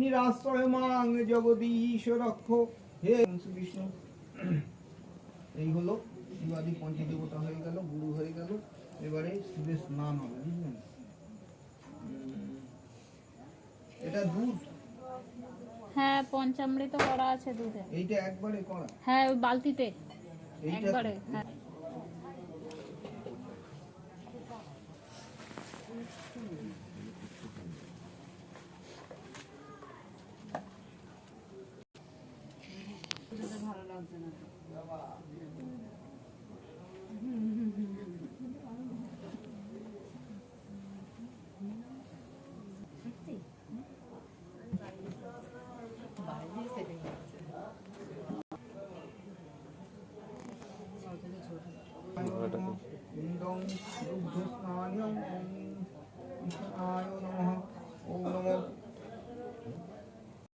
নিরাশ্রয় মাং জগদীশ রক্ষ। হে বিষ্ণু। এই হলো শিবাদি পঞ্চদেবতা হয়ে গেল গুরু হয়ে গেল। এবারে শিবের স্নান হবে বুঝলেন? এটা দুধ? হ্যাঁ পঞ্চামৃত করা আছে দুধে। এইটা একবারে করা? হ্যাঁ ওই বালতিতে। একবারে হ্যাঁ। ইন্দং দুগ্ধ স্নানিয়ং